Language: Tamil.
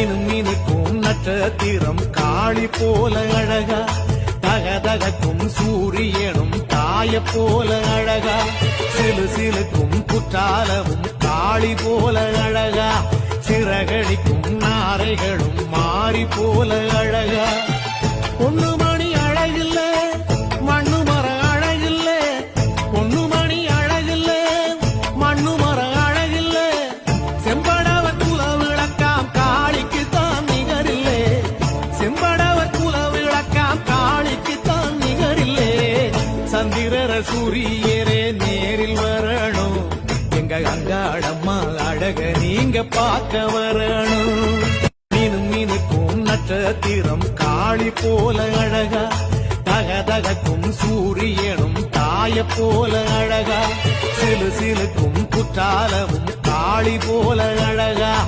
மீனும் மீனுக்கும் நட்சத்திரம் காளி போல அழகா. தகதகக்கும் சூரியனும் தாய போல அழகா. சிலு சிலுக்கும் குற்றாலமும் காளி போல அழகா. சிறகடிக்கும் நாரைகளும் மாறி போல அழகா. சூரியரே நேரில் வரணும். எங்க அங்காளம்மா அழக நீங்க பார்க்க வரணும். மீனும் மீனுக்கும் நட்சத்திரம் காளி போல அழகா. தகதகக்கும் சூரியனும் தாய போல அழகா. சிலு சிலுக்கும் குற்றாலமும் காளி போல அழகா.